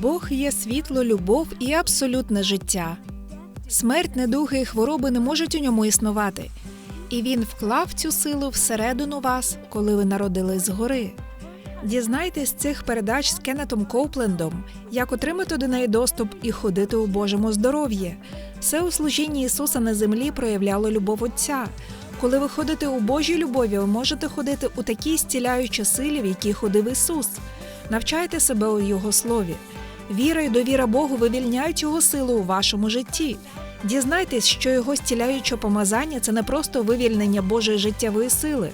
Бог є світло, любов і абсолютне життя. Смерть, недуги і хвороби не можуть у ньому існувати. І він вклав цю силу всередину вас, коли ви народились згори. Дізнайтесь цих передач з Кеннетом Коуплендом, як отримати до неї доступ і ходити у Божому здоров'ї. Все у служінні Ісуса на землі проявляло любов Отця. Коли ви ходите у Божій любові, ви можете ходити у такій стіляючій силі, в якій ходив Ісус. Навчайте себе у Його слові. Віра і довіра Богу вивільняють його силу у вашому житті. Дізнайтесь, що його стіляюче помазання це не просто вивільнення Божої життєвої сили.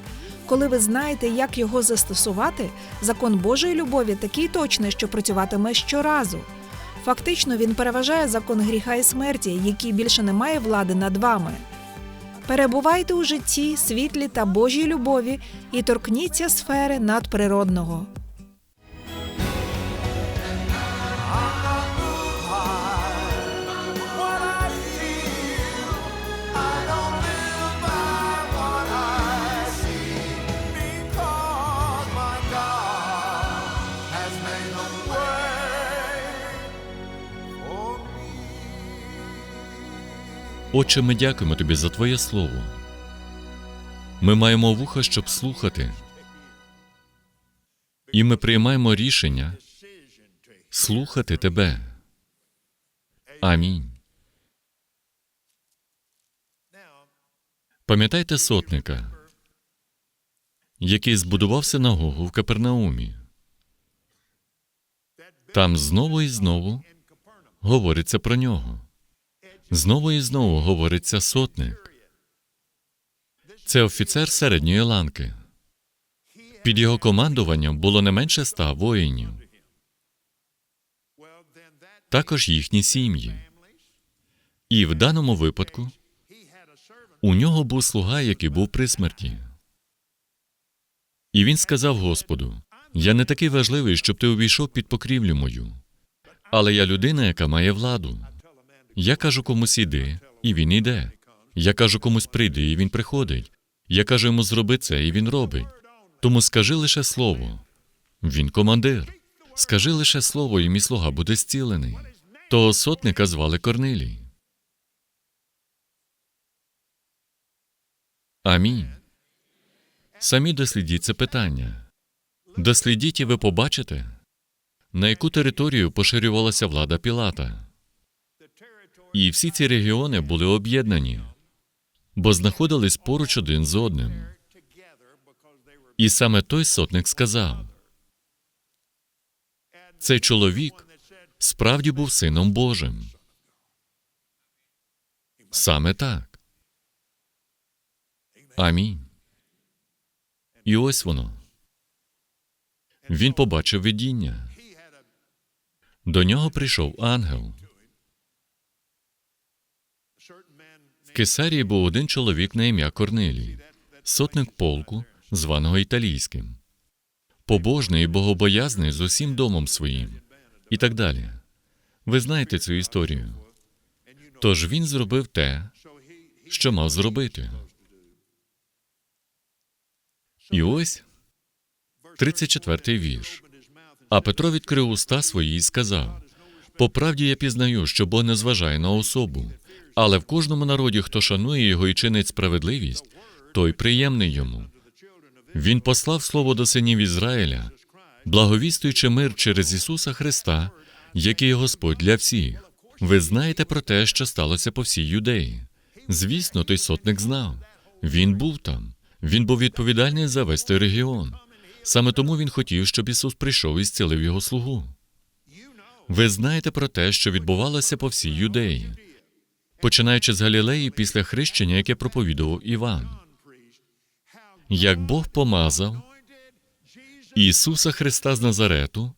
Коли ви знаєте, як його застосувати, закон Божої любові такий точний, що працюватиме щоразу. Фактично, він переважає закон гріха і смерті, який більше не має влади над вами. Перебувайте у житті, світлі та Божій любові і торкніться сфери надприродного. Отче, ми дякуємо тобі за Твоє Слово. Ми маємо вуха, щоб слухати. І ми приймаємо рішення слухати Тебе. Амінь. Пам'ятайте сотника, який збудував синагогу в Капернаумі. Там знову і знову говориться про нього. Знову і знову говориться сотник. Це офіцер середньої ланки. Під його командуванням було не менше ста воїнів, також їхні сім'ї. І в даному випадку у нього був слуга, який був при смерті. І він сказав Господу: Я не такий важливий, щоб ти увійшов під покрівлю мою, але я людина, яка має владу. Я кажу комусь іди, і він іде. Я кажу комусь прийди, і він приходить. Я кажу йому зроби це, і він робить. Тому скажи лише слово. Він командир. Скажи лише слово, і мій слуга буде зцілений. Того сотника звали Корнилій. Амінь. Самі дослідіть це питання. Дослідіть, і ви побачите, на яку територію поширювалася влада Пілата. І всі ці регіони були об'єднані, бо знаходились поруч один з одним. І саме той сотник сказав: цей чоловік справді був сином Божим. Саме так. Амінь. І ось воно. Він побачив видіння. До нього прийшов ангел. Кесарії був один чоловік на ім'я Корнилій, сотник полку, званого італійським, побожний і богобоязний з усім домом своїм, і так далі. Ви знаєте цю історію. Тож він зробив те, що мав зробити. І ось 34-й вірш. А Петро відкрив уста свої і сказав: По правді я пізнаю, що Бог не зважає на особу, але в кожному народі, хто шанує його і чинить справедливість, той приємний йому. Він послав слово до синів Ізраїля, благовістуючи мир через Ісуса Христа, який Господь для всіх. Ви знаєте про те, що сталося по всій юдеї. Звісно, той сотник знав. Він був там. Він був відповідальний за весь той регіон. Саме тому він хотів, щоб Ісус прийшов і зцілив його слугу. Ви знаєте про те, що відбувалося по всій юдеї, починаючи з Галілеї після хрещення, яке проповідував Іван. Як Бог помазав Ісуса Христа з Назарету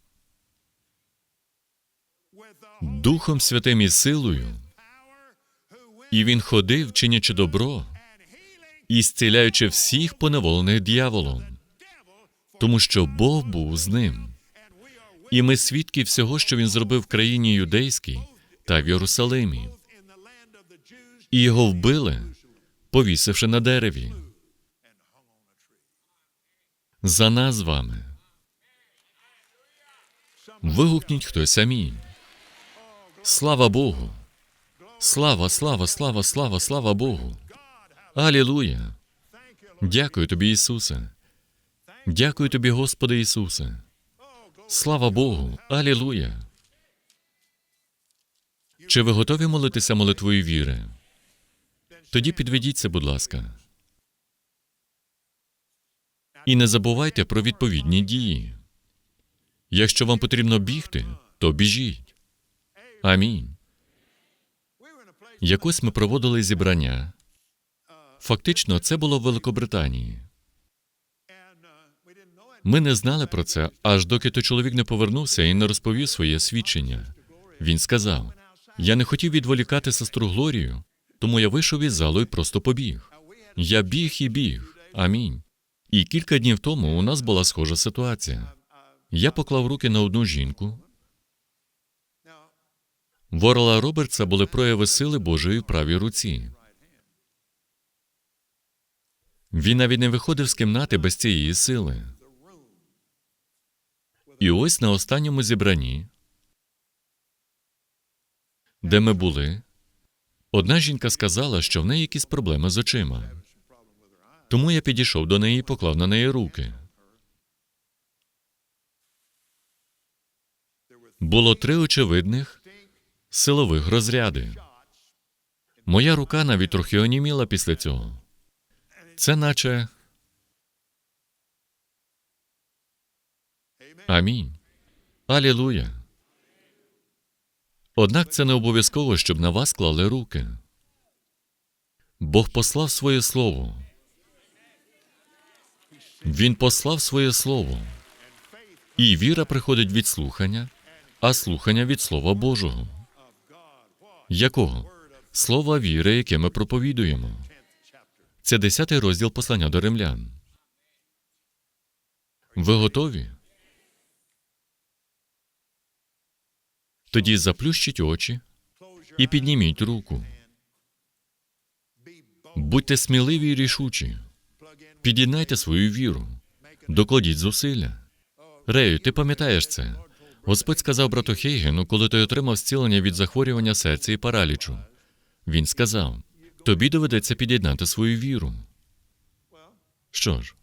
Духом Святим і силою, і Він ходив, чинячи добро і зціляючи всіх поневолених дияволом, тому що Бог був з ним. І ми свідки всього, що він зробив в країні юдейській та в Єрусалимі. І його вбили, повісивши на дереві. За нас вами. Вигукніть хтось амінь. Слава Богу. Слава, слава, слава, слава, слава Богу. Алілуя. Дякую тобі, Ісусе. Дякую тобі, Господи Ісусе. Слава Богу. Алілуя. Чи ви готові молитися молитвою віри? Тоді підведіться, будь ласка. І не забувайте про відповідні дії. Якщо вам потрібно бігти, то біжіть. Амінь. Якось ми проводили зібрання. Фактично, це було в Великобританії. Ми не знали про це, аж доки той чоловік не повернувся і не розповів своє свідчення. Він сказав: Я не хотів відволікати сестру Глорію, тому я вийшов із залу і просто побіг. Я біг і біг. Амінь. І кілька днів тому у нас була схожа ситуація. Я поклав руки на одну жінку. В Орла Робертса були прояви сили Божої в правій руці. Він навіть не виходив з кімнати без цієї сили. І ось на останньому зібранні, де ми були, одна жінка сказала, що в неї якісь проблеми з очима. Тому я підійшов до неї і поклав на неї руки. Було три очевидних силових розряди. Моя рука навіть трохи оніміла після цього. Це наче. Амінь. Алілуя. Однак це не обов'язково, щоб на вас клали руки. Бог послав своє слово. Він послав своє слово. І віра приходить від слухання, а слухання від Слова Божого. Якого? Слова віри, яке ми проповідуємо. Це десятий розділ послання до римлян. Ви готові? Тоді заплющіть очі і підніміть руку. Будьте сміливі і рішучі. Під'єднайте свою віру, докладіть зусилля. Рею, ти пам'ятаєш це? Господь сказав брату Хейгену, коли той отримав зцілення від захворювання серця і паралічу. Він сказав: тобі доведеться під'єднати свою віру. Що ж,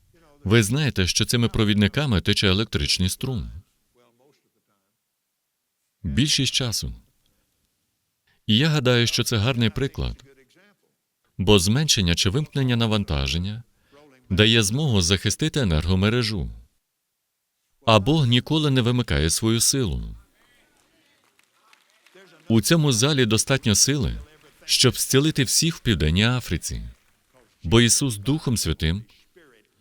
ви знаєте, що цими провідниками тече електричний струм. Більшість часу. І я гадаю, що це гарний приклад, бо зменшення чи вимкнення навантаження дає змогу захистити енергомережу. А Бог ніколи не вимикає свою силу. У цьому залі достатньо сили, щоб зцілити всіх в Південній Африці, бо Ісус Духом Святим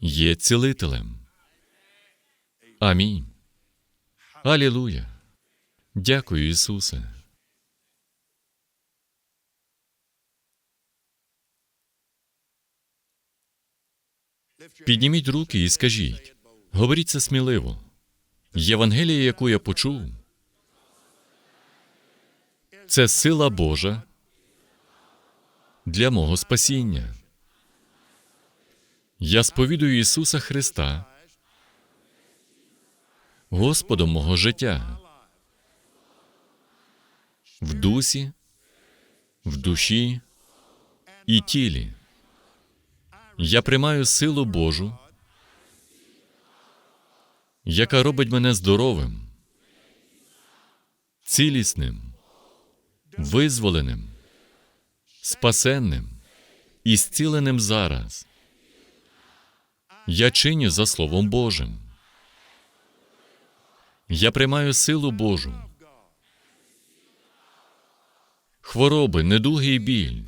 є цілителем. Амінь. Алілуя. Дякую, Ісусе. Підніміть руки і скажіть, говоріть це сміливо. Євангелія, яку я почув, це сила Божа для мого спасіння. Я сповідую Ісуса Христа, Господом мого життя, в дусі, в душі і тілі. Я приймаю силу Божу, яка робить мене здоровим, цілісним, визволеним, спасенним і зціленим зараз. Я чиню за Словом Божим. Я приймаю силу Божу. Хвороби, недуги і біль.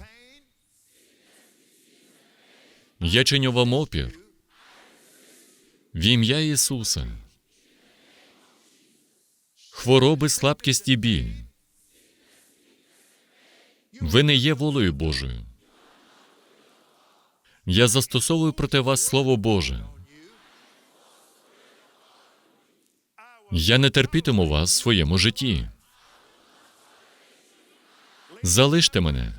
Я чиню вам опір. В ім'я Ісуса. Хвороби, слабкість і біль. Ви не є волею Божою. Я застосовую проти вас Слово Боже. Я не терпітиму вас в своєму житті. Залиште мене.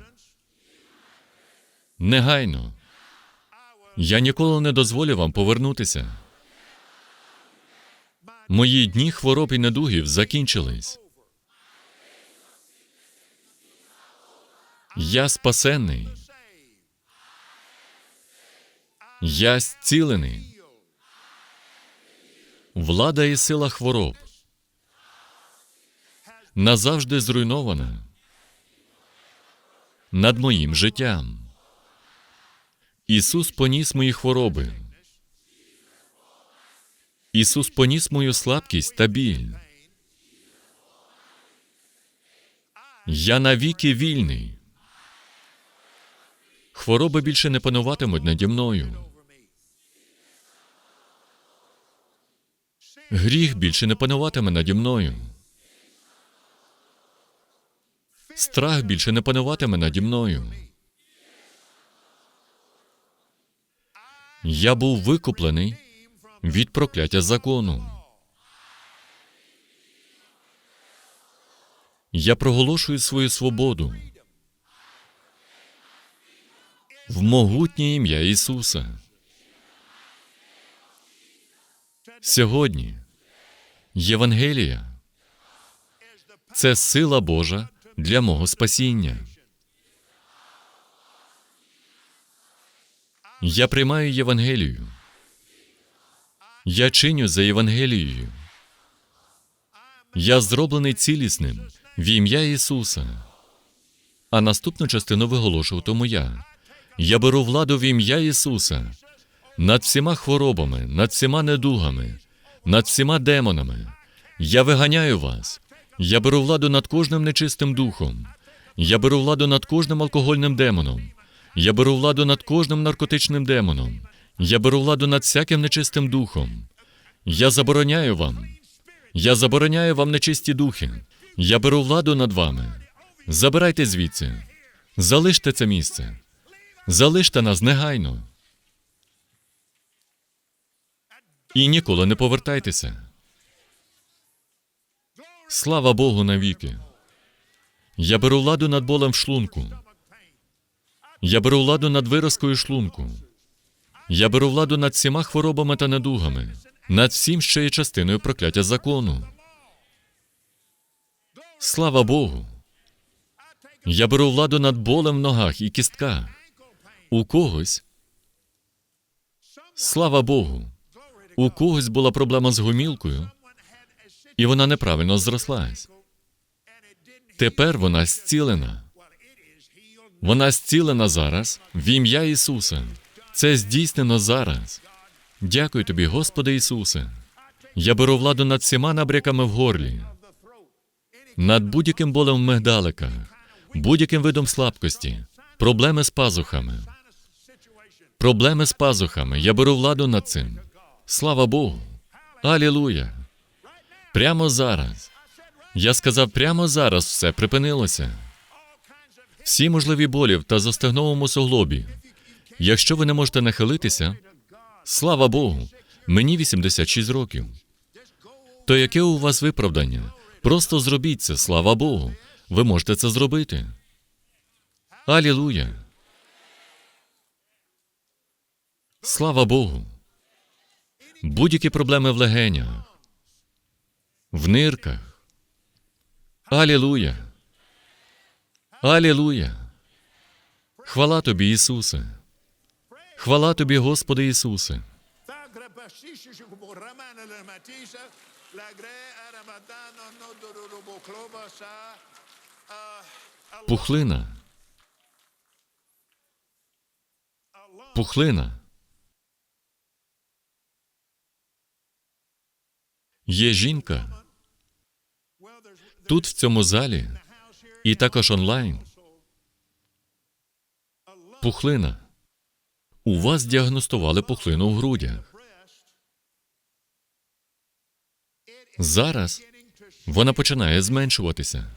Негайно. Я ніколи не дозволю вам повернутися. Мої дні хвороб і недугів закінчились. Я спасенний. Я зцілений. Влада і сила хвороб назавжди зруйнована над моїм життям. Ісус поніс мої хвороби. Ісус поніс мою слабкість та біль. Я навіки вільний. Хвороби більше не пануватимуть наді мною. Гріх більше не пануватиме наді мною. Страх більше не пануватиме наді мною. Я був викуплений від прокляття закону. Я проголошую свою свободу в могутнє ім'я Ісуса. Сьогодні Євангелія це сила Божа для мого спасіння. Я приймаю Євангелію. Я чиню за Євангелією. Я зроблений цілісним в ім'я Ісуса. А наступну частину виголошуватиму я. Я беру владу в ім'я Ісуса над всіма хворобами, над всіма недугами, над всіма демонами. Я виганяю вас. Я беру владу над кожним нечистим духом. Я беру владу над кожним алкогольним демоном. Я беру владу над кожним наркотичним демоном. Я беру владу над всяким нечистим духом. Я забороняю вам. Я забороняю вам нечисті духи. Я беру владу над вами. Забирайте звідси. Залиште це місце. Залиште нас негайно. І ніколи не повертайтеся. Слава Богу навіки. Я беру владу над болем в шлунку. Я беру владу над виразкою шлунку. Я беру владу над всіма хворобами та недугами, над всім, що є частиною прокляття закону. Слава Богу. Я беру владу над болем в ногах і кістках. У когось. Слава Богу. У когось була проблема з гомілкою, і вона неправильно зрослась. Тепер вона зцілена. Вона зцілена зараз в ім'я Ісуса. Це здійснено зараз. Дякую тобі, Господи Ісусе. Я беру владу над всіма набряками в горлі, над будь-яким болем в мигдаликах, будь-яким видом слабкості, проблеми з пазухами. Проблеми з пазухами. Я беру владу над цим. Слава Богу. Алілуя. Прямо зараз. Я сказав, прямо зараз все припинилося. Всі можливі болі та застегновому суглобі. Якщо ви не можете нахилитися, слава Богу, мені 86 років. То яке у вас виправдання? Просто зробіть це, слава Богу. Ви можете це зробити. Алілуя. Слава Богу. Будь-які проблеми в легенях, в нирках. Алілуя. Алілуя. Хвала тобі, Ісусе. Хвала тобі, Господи Ісусе. Пухлина. Пухлина. Є жінка тут, в цьому залі, і також онлайн. Пухлина. У вас діагностували пухлину в грудях. Зараз вона починає зменшуватися.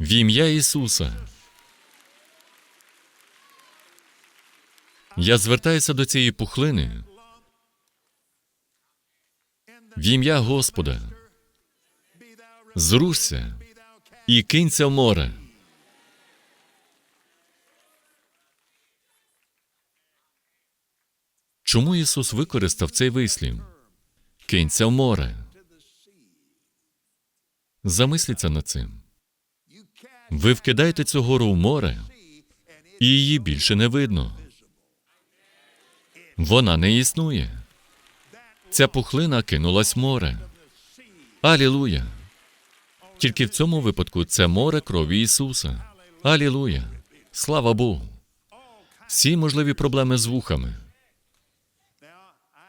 В ім'я Ісуса. Я звертаюся до цієї пухлини. В ім'я Господа. Зрушся і кинься в море. Чому Ісус використав цей вислів? кинься в море. Замисліться над цим. Ви вкидаєте цю гору в море, і її більше не видно. Вона не існує. Ця пухлина кинулась в море. Алілуя! Тільки в цьому випадку це море крові Ісуса. Алілуя! Слава Богу! Всі можливі проблеми з вухами.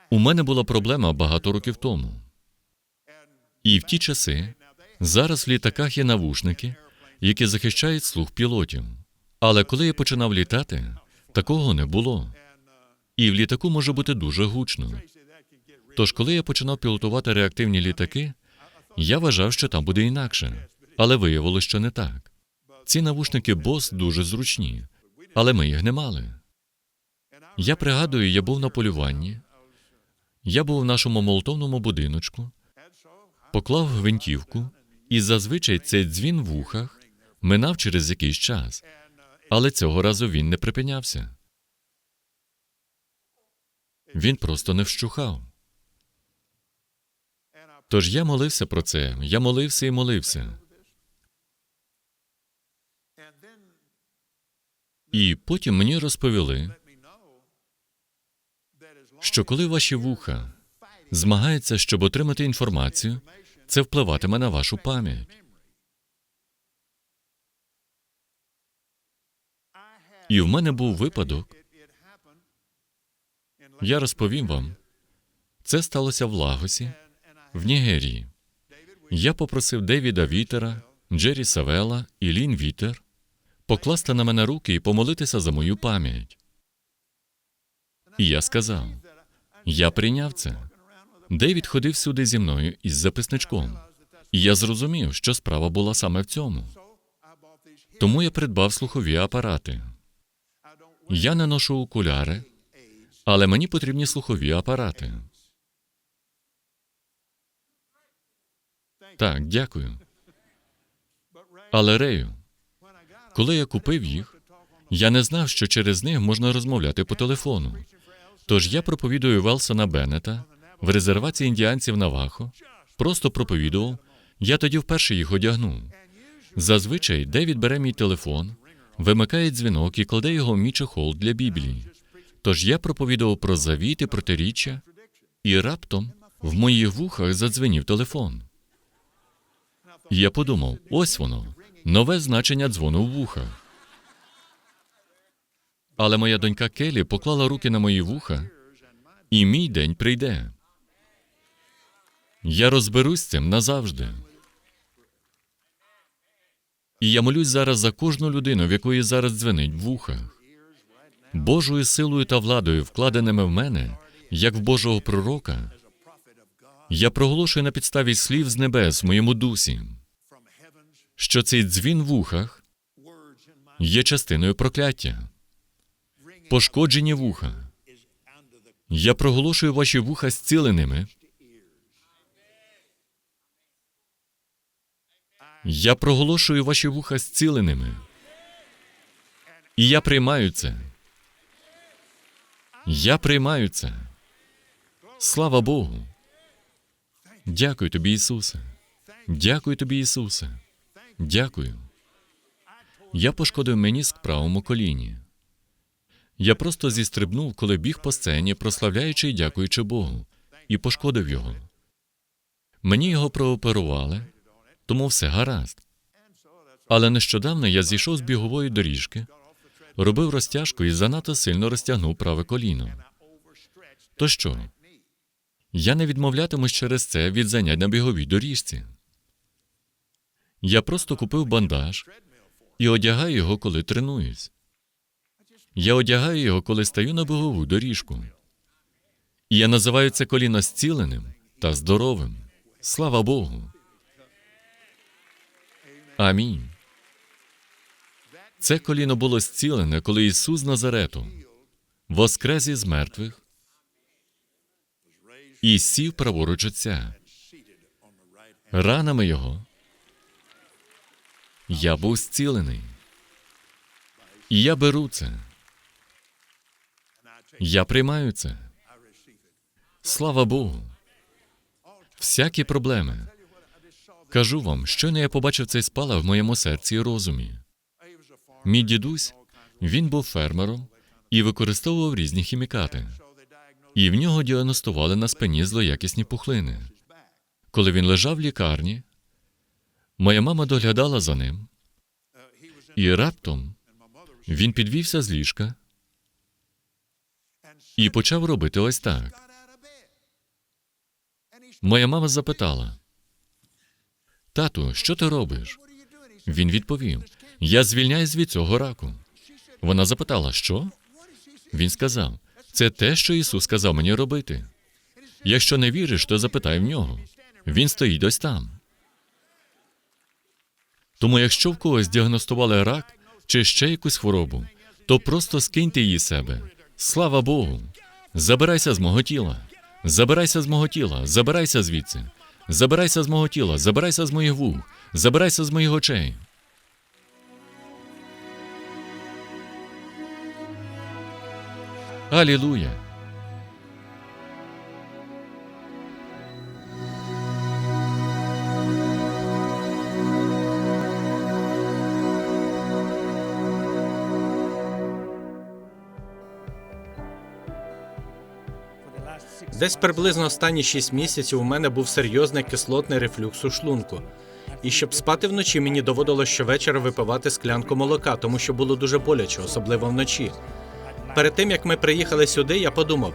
У мене була проблема багато років тому. І в ті часи зараз в літаках є навушники, які захищають слух пілотів. Але коли я починав літати, такого не було. І в літаку може бути дуже гучно. Тож, коли я починав пілотувати реактивні літаки, я вважав, що там буде інакше, але виявилося, що не так. Ці навушники Bose дуже зручні, але ми їх не мали. Я пригадую, я був на полюванні. Я був в нашому молотовному будиночку, поклав гвинтівку, і зазвичай цей дзвін в ухах минав через якийсь час. Але цього разу він не припинявся. Він просто не вщухав. Тож я молився про це, я молився і молився. І потім мені розповіли, що коли ваші вуха змагаються, щоб отримати інформацію, це впливатиме на вашу пам'ять. І в мене був випадок, я розповім вам, це сталося в Лагосі, в Нігерії. Я попросив Девіда Вітера, Джері Савела і Лін Вітер покласти на мене руки і помолитися за мою пам'ять. І я сказав: я прийняв це. Девід ходив сюди зі мною із записничком, і я зрозумів, що справа була саме в цьому. Тому я придбав слухові апарати. Я не ношу окуляри, але мені потрібні слухові апарати. Так, дякую. Але Рею, коли я купив їх, я не знав, що через них можна розмовляти по телефону. Тож я проповідую Велсона Беннета в резервації індіанців Навахо. Просто проповідував. Я тоді вперше їх одягнув. Зазвичай Девід бере мій телефон, вимикає дзвінок і кладе його в мій чохол для Біблії. Тож я проповідував про завіт і протиріччя, і раптом в моїх вухах задзвенів телефон. Я подумав: ось воно, нове значення дзвону в вухах. Але моя донька Келі поклала руки на мої вуха, і мій день прийде. Я розберусь цим назавжди. І я молюсь зараз за кожну людину, в якої зараз дзвенить в вухах. Божою силою та владою, вкладеними в мене, як в Божого пророка, я проголошую на підставі слів з небес моєму дусі, що цей дзвін в ухах є частиною прокляття, пошкоджені вуха. Я проголошую ваші вуха зціленими. Я проголошую ваші вуха зціленими. І я приймаю це. Я приймаю це. Слава Богу. Дякую тобі, Ісусе. Дякую тобі, Ісусе. Дякую. Я пошкодив меніск правому коліні. Я просто зістрибнув, коли біг по сцені, прославляючи і дякуючи Богу, і пошкодив його. Мені його прооперували, тому все гаразд. Але нещодавно я зійшов з бігової доріжки, робив розтяжку і занадто сильно розтягнув праве коліно. То що? Я не відмовлятимусь через це від занять на біговій доріжці. Я просто купив бандаж і одягаю його, коли тренуюсь. Я одягаю його, коли стаю на бігову доріжку. І я називаю це коліно зціленим та здоровим. Слава Богу. Амінь. Це коліно було зцілене, коли Ісус Назарету воскрес із мертвих і сів праворуч Отця. Ранами Його я був зцілений. Я беру це. Я приймаю це. Слава Богу. всякі проблеми. Кажу вам, щойно я побачив цей спалах в моєму серці і розумі. Мій дідусь, він був фермером і використовував різні хімікати. І в нього діагностували на спині злоякісні пухлини. Коли він лежав в лікарні, моя мама доглядала за ним, і раптом він підвівся з ліжка і почав робити ось так. Моя мама запитала: Тату, що ти робиш? Він відповів: Я звільняюсь від цього раку. Вона запитала, що? Він сказав: це те, що Ісус сказав мені робити. Якщо не віриш, то запитай в нього. Він стоїть ось там. Тому, якщо в когось діагностували рак чи ще якусь хворобу, то просто скиньте її себе. Слава Богу! Забирайся з мого тіла. Забирайся з мого тіла, забирайся звідси. Забирайся з мого тіла, забирайся з моїх вух, забирайся з моїх очей. Алілуя! Десь приблизно останні 6 місяців у мене був серйозний кислотний рефлюкс у шлунку. І щоб спати вночі, мені доводилось щовечора випивати склянку молока, тому що було дуже боляче, особливо вночі. Перед тим як ми приїхали сюди, я подумав: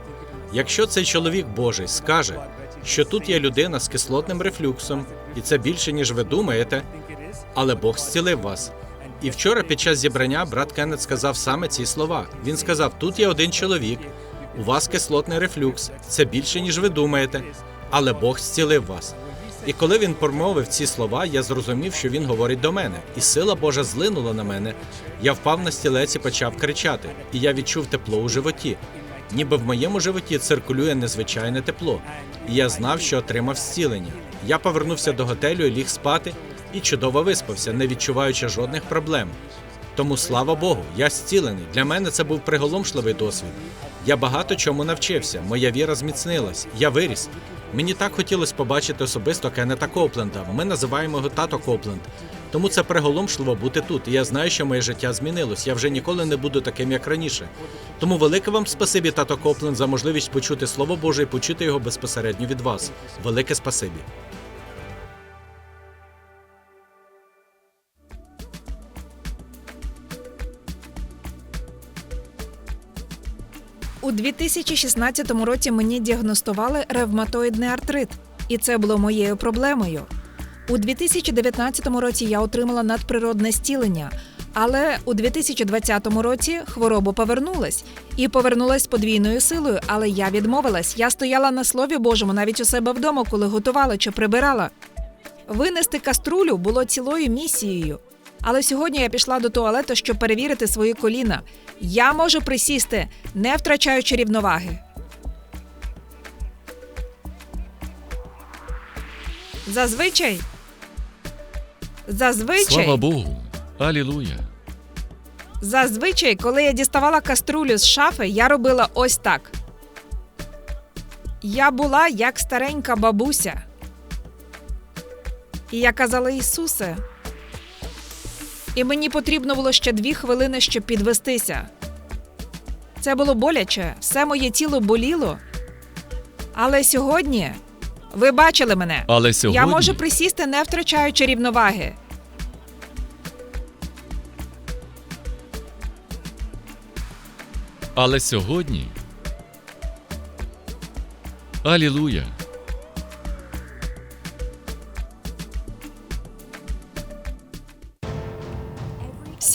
якщо цей чоловік Божий скаже, що тут є людина з кислотним рефлюксом, і це більше, ніж ви думаєте, але Бог зцілив вас. І вчора під час зібрання брат Кеннет сказав саме ці слова. Він сказав: тут є один чоловік, у вас кислотний рефлюкс, це більше, ніж ви думаєте, але Бог зцілив вас. І коли він промовив ці слова, я зрозумів, що він говорить до мене, і сила Божа злинула на мене. Я впав на стілець і почав кричати, і я відчув тепло у животі. Ніби в моєму животі циркулює незвичайне тепло, і я знав, що отримав зцілення. Я повернувся до готелю і ліг спати, і чудово виспався, не відчуваючи жодних проблем. Тому слава Богу, я зцілений. Для мене це був приголомшливий досвід. Я багато чому навчився. Моя віра зміцнилась. Я виріс. Мені так хотілося побачити особисто Кеннета Копленда. Ми називаємо його тато Копленд. Тому це приголомшливо бути тут. Я знаю, що моє життя змінилось. Я вже ніколи не буду таким, як раніше. Тому велике вам спасибі, тато Копленд, за можливість почути Слово Боже і почути його безпосередньо від вас. Велике спасибі. У 2016 році мені діагностували ревматоїдний артрит, і це було моєю проблемою. У 2019 році я отримала надприродне стілення, але у 2020 році хвороба повернулась і повернулась подвійною силою. Але я відмовилась. Я стояла на слові Божому навіть у себе вдома, коли готувала чи прибирала. Винести каструлю було цілою місією. Але сьогодні я пішла до туалету, щоб перевірити свої коліна. Я можу присісти, не втрачаючи рівноваги. Зазвичай. Зазвичай, Слава Богу! Алілуя! зазвичай, коли я діставала каструлю з шафи, я робила ось так. Я була як старенька бабуся. І я казала Ісусе. І мені потрібно було ще дві хвилини, щоб підвестися. Це було боляче, все моє тіло боліло. Але сьогодні ви бачили мене. Але сьогодні Я можу присісти, не втрачаючи рівноваги. Але сьогодні. Алілуя!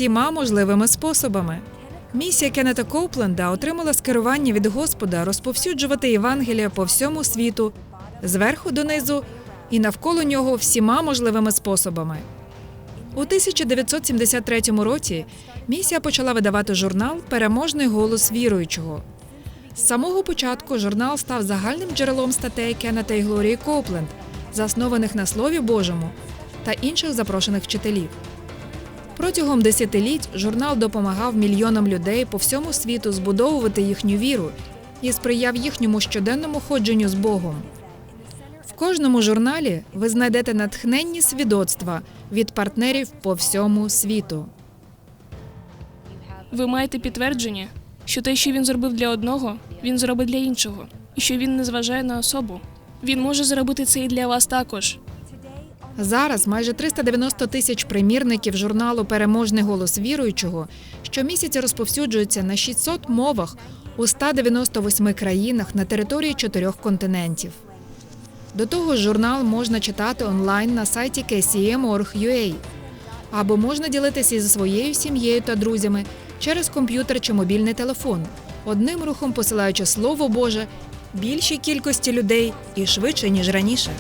Всіма можливими способами. Місія Кеннета Коупленда отримала скерування від Господа розповсюджувати Євангелія по всьому світу, зверху донизу і навколо нього всіма можливими способами. У 1973 році місія почала видавати журнал Переможний голос віруючого. З самого початку журнал став загальним джерелом статей Кеннета і Глорії Коупленд, заснованих на Слові Божому та інших запрошених вчителів. Протягом десятиліть журнал допомагав мільйонам людей по всьому світу збудовувати їхню віру і сприяв їхньому щоденному ходженню з Богом. В кожному журналі ви знайдете натхненні свідоцтва від партнерів по всьому світу. Ви маєте підтвердження, що те, що він зробив для одного, він зробить для іншого, і що він не зважає на особу. Він може зробити це і для вас також. Зараз майже 390 тисяч примірників журналу Переможний голос віруючого щомісяця розповсюджуються на 600 мовах у 198 країнах на території чотирьох континентів. До того ж, журнал можна читати онлайн на сайті kcm.org.ua або можна ділитися зі своєю сім'єю та друзями через комп'ютер чи мобільний телефон, одним рухом посилаючи Слово Боже більшій кількості людей і швидше, ніж раніше.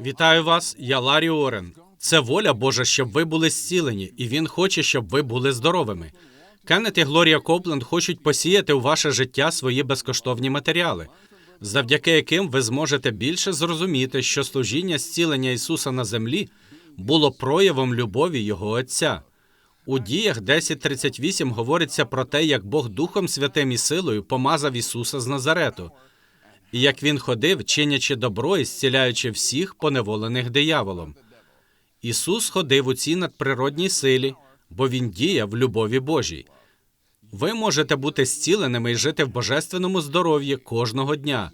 Вітаю вас, я Ларі Орен. Це воля Божа, щоб ви були зцілені, і він хоче, щоб ви були здоровими. Кеннет і Глорія Копленд хочуть посіяти у ваше життя свої безкоштовні матеріали, завдяки яким ви зможете більше зрозуміти, що служіння зцілення Ісуса на землі було проявом любові Його Отця. У діях 10.38 говориться про те, як Бог Духом Святим і силою помазав Ісуса з Назарету, і як він ходив, чинячи добро і зціляючи всіх поневолених дияволом. Ісус ходив у цій надприродній силі, бо Він діяв в любові Божій. Ви можете бути зціленими і жити в божественному здоров'ї кожного дня.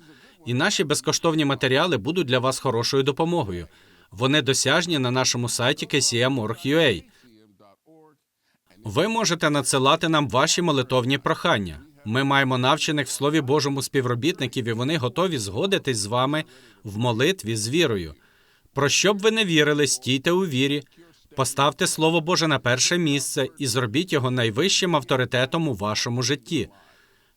І наші безкоштовні матеріали будуть для вас хорошою допомогою. Вони досяжні на нашому сайті kcm.org.ua. Ви можете надсилати нам ваші молитовні прохання. Ми маємо навчених в Слові Божому співробітників, і вони готові згодитись з вами в молитві з вірою. Про що б ви не вірили, стійте у вірі, поставте Слово Боже на перше місце і зробіть його найвищим авторитетом у вашому житті.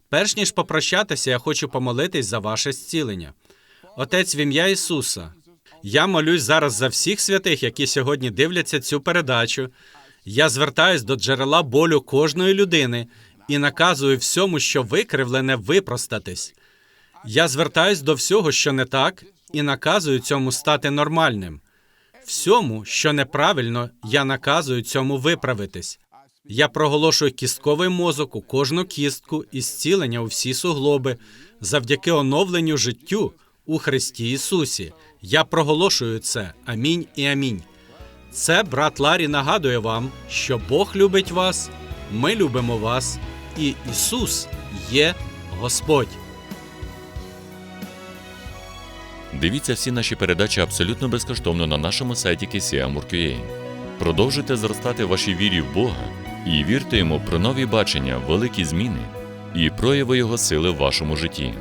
Перш ніж попрощатися, я хочу помолитись за ваше зцілення. Отець, в ім'я Ісуса, я молюсь зараз за всіх святих, які сьогодні дивляться цю передачу. Я звертаюсь до джерела болю кожної людини і наказую всьому, що викривлене, випростатись. Я звертаюсь до всього, що не так, і наказую цьому стати нормальним. Всьому, що неправильно, я наказую цьому виправитись. Я проголошую кістковий мозок у кожну кістку і зцілення у всі суглоби завдяки оновленню життю у Христі Ісусі. Я проголошую це. Амінь і амінь. Це брат Ларі нагадує вам, що Бог любить вас, ми любимо вас, і Ісус є Господь. Дивіться всі наші передачі абсолютно безкоштовно на нашому сайті KCM.org.ua. Продовжуйте зростати в вашій вірі в Бога і вірте йому про нові бачення, великі зміни і прояви Його сили в вашому житті.